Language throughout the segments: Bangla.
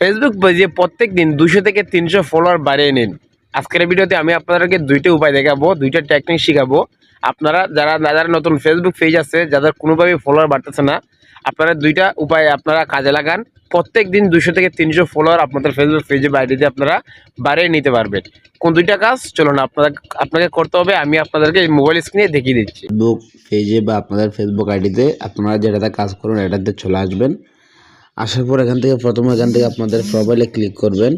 ফেসবুক পেজে প্রত্যেক দিন দুশো থেকে তিনশো ফলোয়ার বাড়িয়ে নিন। আজকের ভিডিওতে আমি আপনাদেরকে দুইটা উপায় দেখাবো, দুইটা টেকনিক শেখাবো। আপনারা যারা যারা নতুন ফেসবুক পেজ আছে, যাদের কোনোভাবে ফলোয়ার বাড়তেছে না, আপনারা দুইটা উপায় আপনারা কাজে লাগান। প্রত্যেক দিন দুশো থেকে তিনশো ফলোয়ার আপনাদের ফেসবুক পেজে বাইরে আপনারা বাড়িয়ে নিতে পারবেন। কোন দুইটা কাজ? চলুন আপনারা আপনাকে করতে হবে, আমি আপনাদেরকে এই মোবাইল স্ক্রিনে দেখিয়ে দিচ্ছি। ফেসবুক পেজে বা আপনাদের ফেসবুক আইডিতে আপনারা যেটাতে কাজ করুন এটাতে চলে আসবেন। আসার পর এখান থেকে প্রথমে এখান থেকে আপনাদের প্রোফাইলে ক্লিক করবেন।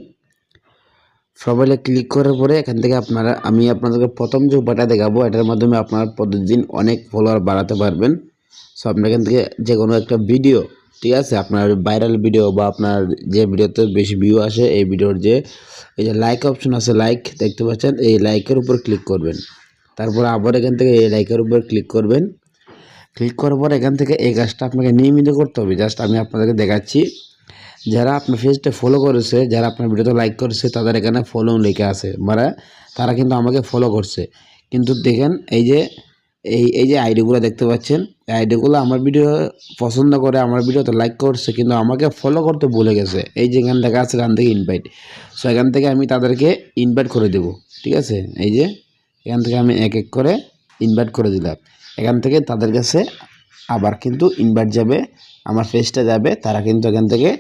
প্রোফাইলে ক্লিক করার পরে এখান থেকে আপনারা, আমি আপনাদেরকে প্রথম যে উপায়টা দেখাবো, এটার মাধ্যমে আপনারা প্রতিদিন অনেক ফলোয়ার বাড়াতে পারবেন। সো আপনি এখান থেকে যে কোনো একটা ভিডিও ঠিক আছে? আপনার ভাইরাল ভিডিও বা আপনার যে ভিডিওতে বেশি ভিউ আসে, এই ভিডিওর যে, এই যে লাইক অপশন আছে লাইক দেখতে পাচ্ছেন? এই লাইকের উপর ক্লিক করবেন। তারপর আবার এখান থেকে এই লাইকের উপর ক্লিক করবেন। ক্লিক করার পর এখান থেকে এই কাজটা আপনাকে নিয়মিত করতে হবে। জাস্ট আমি আপনাদেরকে দেখাচ্ছি। যারা আপনার পেজটা ফলো করেছে, যারা আপনার ভিডিওতে লাইক করেছে, তাদের এখানে ফলো লেখা আছে। মানে তারা কিন্তু আমাকে ফলো করছে। কিন্তু দেখেন, এই যে, এই এই যে আইডিগুলো দেখতে পাচ্ছেন আইডিগুলো আমার ভিডিও পছন্দ করে, আমার ভিডিওতে লাইক করছে, কিন্তু আমাকে ফলো করতে ভুলে গেছে। এই যে এখানে দেখা আছে, এখান থেকে ইনভাইট সো এখান থেকে আমি তাদেরকে ইনভাইট করে দেব। ঠিক আছে? এই যে, এখান থেকে আমি এক এক করে ইনভাইট করে দিলাম। এখান থেকে তাদের কাছে আবার কিন্তু ইনভাইট যাবে, আমার পেজটা যাবে, তারা কিন্তু এখান থেকে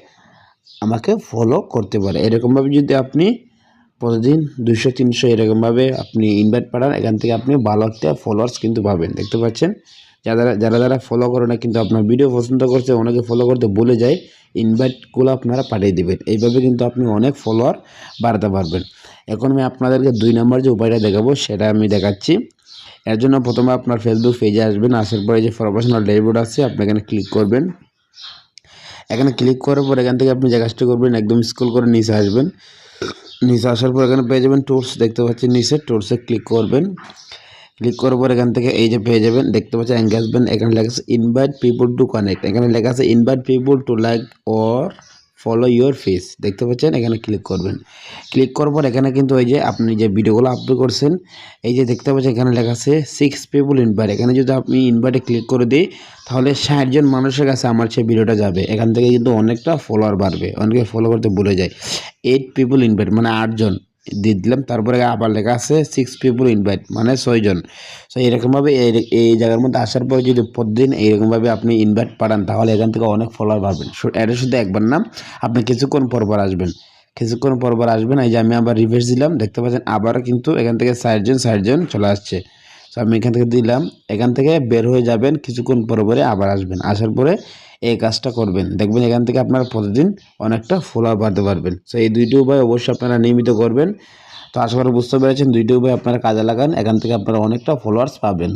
আমাকে ফলো করতে পারে। এরকমভাবে যদি আপনি প্রতিদিন দুশো তিনশো এরকমভাবে আপনি ইনভাইট পাঠান, এখান থেকে আপনি ভালো একটা ফলোয়ার্স কিন্তু পাবেন। দেখতে পাচ্ছেন? যারা যারা যারা ফলো করে না কিন্তু আপনার ভিডিও পছন্দ করছে, অনেকে ফলো করতে ভুলে যায় ইনভাইটগুলো আপনারা পাঠিয়ে দেবেন। এইভাবে কিন্তু আপনি অনেক ফলোয়ার বাড়াতে পারবেন। এখন আমি আপনাদেরকে দুই নম্বর যে উপায়টা দেখাবো, সেটা আমি দেখাচ্ছি। এর জন্য প্রথমে আপনার ফেসবুক পেজে আসবেন, আসার পরে যে প্রফেশনাল ড্যাশবোর্ড আছে, আপনি এখানে ক্লিক করবেন। এখানে ক্লিক করার পর এখান থেকে আপনি যে কাজটা করবেন, একদম স্ক্রল করে নিচে আসবেন। নিচে আসার পর এখানে পেয়ে যাবেন টুলস দেখতে পাচ্ছেন নিচে টুলসে ক্লিক করবেন। ক্লিক করার পর এখান থেকে এই যে পেয়ে যাবেন, দেখতে পাচ্ছেন এঙ্গেজমেন্ট এখানে লেখা আছে ইনভাইট পিপল টু কানেক্ট এখানে লেখা আছে invite people to like or follow your face দেখতে পাচ্ছেন? এখানে ক্লিক করবেন। ক্লিক করার পর এখানে কিন্তু ওই যে আপনি যে ভিডিওগুলো আপলোড করছেন, এই যে দেখতে পাচ্ছেন এখানে লেখা আছে সিক্স পিপুল ইনভাইট এখানে যদি আপনি ইনভাইটে ক্লিক করে দিই, তাহলে ষাটজন মানুষের কাছে আমার সেই ভিডিওটা যাবে। এখান থেকে কিন্তু অনেকটা ফলোয়ার বাড়বে। অনেকে ফলো করতে ভুলে যায়। এইট পিপুল ইনভাইট মানে আটজন দিয়ে দিলাম, তারপরে আবার লেখা আছে সিক্স পিপুল ইনভাইট মানে ছয়জন। সো এরকমভাবে এই এই জায়গার মধ্যে আসার পরে যদি প্রতিদিন এইরকমভাবে আপনি ইনভাইট পাঠান, তাহলে এখান থেকে অনেক ফলোয়ার পাবেন। এটা শুধু একবার না আপনি কিছুক্ষণ পর পর আসবেন। কিছুক্ষণ পর পর আসবেন, এই যে আমি আবার রিভার্স দিলাম, দেখতে পাচ্ছেন আবার কিন্তু এখান থেকে ষাটজন ষাটজন চলে আসছে। সো আমি এখান থেকে দিলাম, এখান থেকে বের হয়ে যাবেন, কিছুক্ষণ পরে পরে আবার আসবেন। আসার পরে এই কাজটা করবেন। দেখবেন এখান থেকে আপনারা প্রতিদিন অনেকটা ফলোয়ার বাড়তে পারবেন। সো এই দুইটি উপায় অবশ্যই আপনারা নিয়মিত করবেন। তো আশা করি বুঝতে পেরেছেন, দুইটি উপায় আপনারা কাজে লাগান, এখান থেকে আপনারা অনেকটা ফলোয়ার্স পাবেন।